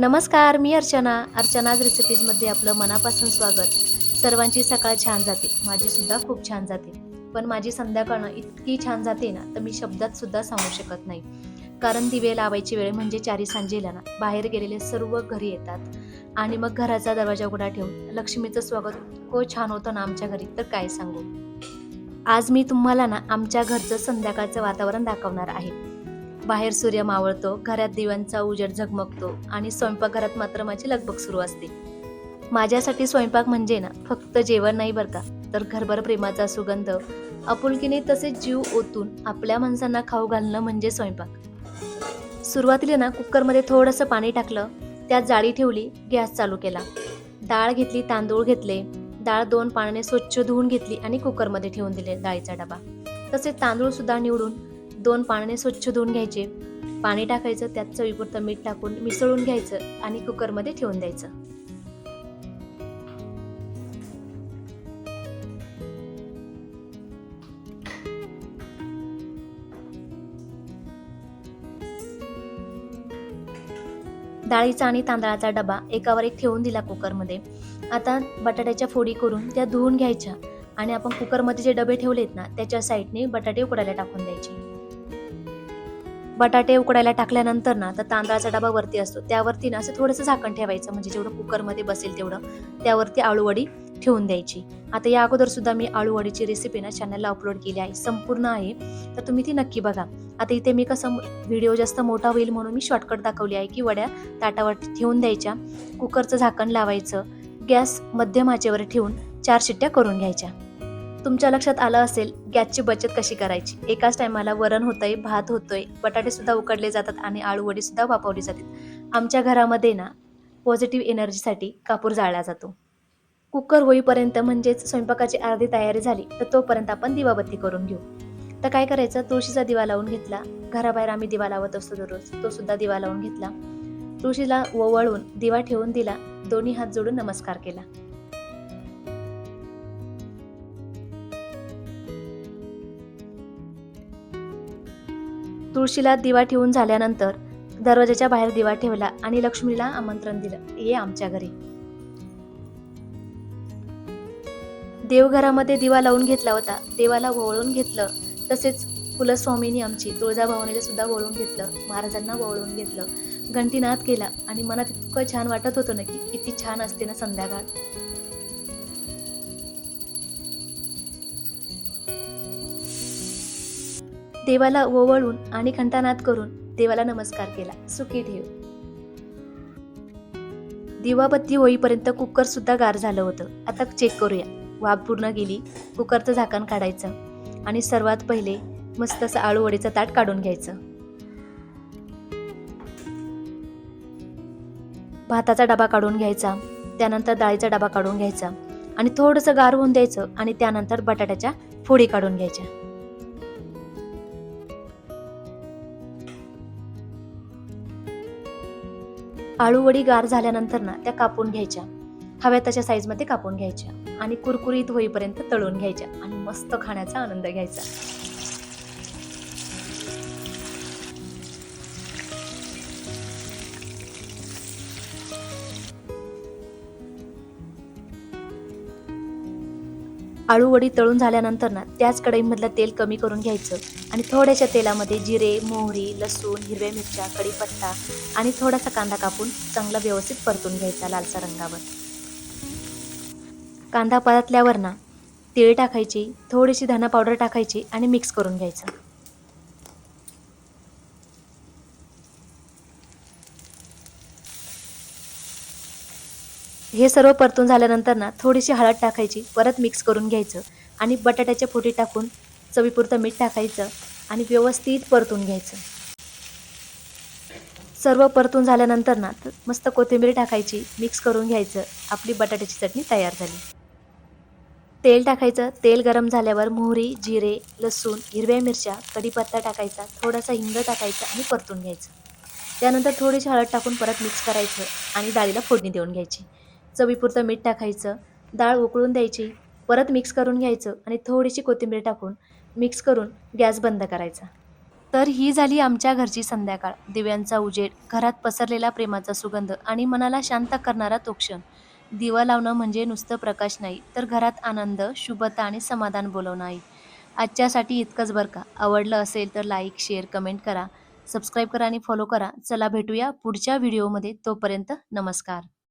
नमस्कार मी अर्चना. अर्चनाज रेसिपीजमध्ये आपलं मनापासून स्वागत. सर्वांची सकाळ छान जाते. माझी सुद्धा खूप छान जाते. पण माझी संध्याकाळनं इतकी छान जाते ना तर मी शब्दात सुद्धा सांगू शकत नाही. कारण दिवे लावायची वेळ म्हणजे चारी सांजेला ना. बाहेर गेलेले सर्व घरी येतात. आणि मग घराचा दरवाजा उघडा ठेवून लक्ष्मीचं स्वागत इतकं छान होतं ना आमच्या घरी तर काय सांगू? आज मी तुम्हाला ना आमच्या घरचं संध्याकाळचं वातावरण दाखवणार आहे. बाहेर सूर्य मावळतो घरात दिव्यांचा उजेड झगमगतो आणि स्वयंपाकघरात मात्र माझी लगबग सुरू असते. माझ्यासाठी स्वयंपाक म्हणजे ना फक्त जेवण नाही बरं का तर घरभर प्रेमाचा सुगंध आपुलकीने तसेच जीव ओतून आपल्या माणसांना खाऊ घालणं म्हणजे स्वयंपाक. सुरुवातीला ना कुकरमध्ये थोडंसं पाणी टाकलं त्यात जाळी ठेवली गॅस चालू केला. डाळ घेतली तांदूळ घेतले डाळ दोन पाण्याने स्वच्छ धुवून घेतली आणि कुकरमध्ये ठेवून दिले डाळीचा डबा. तसेच तांदूळ सुद्धा निवडून दोन पाण्याने स्वच्छ धुवून घ्यायचे. पाणी टाकायचं त्यात चवीपुरतं मीठ टाकून मिसळून घ्यायचं आणि कुकरमध्ये ठेवून द्यायचं. डाळीचा आणि तांदळाचा डबा एकावर एक ठेवून दिला कुकरमध्ये. आता बटाट्याच्या फोडी करून त्या धुवून घ्यायच्या आणि आपण कुकरमध्ये जे डबे ठेवलेत ना त्याच्या साईडने बटाटे उकडायला टाकून द्यायचे. बटाटे उकडायला टाकल्यानंतर ना तर तांदळाचा डबा वरती असतो. त्यावरती ना असं थोडंसं झाकण ठेवायचं. म्हणजे जेवढं कुकरमध्ये बसेल तेवढं. त्यावरती आळूवडी ठेवून द्यायची. आता या अगोदर सुद्धा मी आळूवडीची रेसिपी ना चॅनलला अपलोड केली आहे. संपूर्ण आहे. तर तुम्ही ती नक्की बघा. आता इथे मी कसं व्हिडिओ जास्त मोठा होईल म्हणून मी शॉर्टकट दाखवली आहे की वड्या ताटावर ठेवून द्यायच्या. कुकरचं झाकण लावायचं. गॅस मध्यम आचेवर ठेवून चार शिट्ट्या करून घ्यायच्या. तुमच्या लक्षात आलं असेल गॅसची बचत कशी करायची? एकाच टायमाला वरण होतंय भात होतोय बटाटे सुद्धा उकडले जातात आणि आळूवडी सुद्धा वापरली जाते. आमच्या घरामध्ये ना पॉझिटिव्ह एनर्जीसाठी कापूर जाळला जातो. कुकर होईपर्यंत म्हणजेच स्वयंपाकाची अर्धी तयारी झाली तर तोपर्यंत आपण दिवाबत्ती करून घेऊ. तर काय करायचं? तुळशीचा दिवा लावून घेतला. घराबाहेर आम्ही दिवा लावत असतो दररोज. तो सुद्धा दिवा लावून घेतला. तुळशीला ओवळून दिवा ठेवून दिला. दोन्ही हात जोडून नमस्कार केला. तुळशीला दिवा ठेवून झाल्यानंतर दरवाजाच्या बाहेर दिवा ठेवला आणि लक्ष्मीला आमंत्रण दिलं. ये आमच्या घरी. देवघरामध्ये दिवा लावून घेतला होता. देवाला वळून घेतलं. तसेच कुलस्वामीनी आमची तुळजाभवानीला सुद्धा वळून घेतलं. महाराजांना वळून घेतलं. घंटीनाद केला आणि मनात इतकं छान वाटत होतं ना की किती छान असते ना संध्याकाळ. देवाला ओवळून आणि घंटानाद करून देवाला नमस्कार केला. सुखी ठेव. दिवाबत्ती होईपर्यंत कुकर सुद्धा गार झालं होतं. आता चेक करूया. वाफ पूर्ण गेली कुकरचं झाकण काढायचं आणि सर्वात पहिले मस्त असं आळूवडीचं ताट काढून घ्यायचं. भाताचा डबा काढून घ्यायचा त्यानंतर डाळीचा डबा काढून घ्यायचा आणि थोडंसं गार होऊन द्यायचं आणि त्यानंतर बटाट्याच्या फोडी काढून घ्यायच्या. आळूवडी गार झाल्यानंतर ना त्या कापून घ्यायच्या. हव्या तशा साईजमध्ये कापून घ्यायच्या. आणि कुरकुरीत होईपर्यंत तळून घ्यायच्या. आणि मस्त खाण्याचा आनंद घ्यायचा. आळूवडी तळून झाल्यानंतर ना त्याच कढईमधलं तेल कमी करून घ्यायचं. आणि थोड्याशा तेलामध्ये जिरे मोहरी लसूण हिरव्या मिरच्या कढीपत्ता आणि थोडासा कांदा कापून चांगला व्यवस्थित परतून घ्यायचा लालसा रंगावर. कांदा परतल्यावर ना तीळ टाकायची थोडीशी धना पावडर टाकायची आणि मिक्स करून घ्यायचं. हे सर्व परतून झाल्यानंतर ना थोडीशी हळद टाकायची परत मिक्स करून घ्यायचं आणि बटाट्याच्या फोटी टाकून चवीपुरतं मीठ टाकायचं आणि व्यवस्थित परतून घ्यायचं. सर्व परतून झाल्यानंतर ना मस्त कोथिंबीर टाकायची मिक्स करून घ्यायचं आपली बटाट्याची चटणी तयार झाली. तेल टाकायचं तेल गरम झाल्यावर मोहरी जिरे लसूण हिरव्या मिरच्या कढीपत्ता टाकायचा थोडासा हिंग टाकायचा आणि परतून घ्यायचं. त्यानंतर थोडीशी हळद टाकून परत मिक्स करायचं आणि डाळीला फोडणी देऊन घ्यायची. चवीपुरतं मीठ टाकायचं डाळ उकळून द्यायची परत मिक्स करून घ्यायचं आणि थोडीशी कोथिंबीर टाकून मिक्स करून गॅस बंद करायचा. तर ही झाली आमच्या घरची संध्याकाळ. दिव्यांचा उजेड घरात पसरलेला प्रेमाचा सुगंध आणि मनाला शांत करणारा तो क्षण. दिवा लावणं म्हणजे नुसतं प्रकाश नाही तर घरात आनंद शुभता आणि समाधान बोलवणं आहे. आजच्यासाठी इतकंच बरं का. आवडलं असेल तर लाईक शेअर कमेंट करा. सबस्क्राईब करा आणि फॉलो करा. चला भेटूया पुढच्या व्हिडिओमध्ये तोपर्यंत नमस्कार.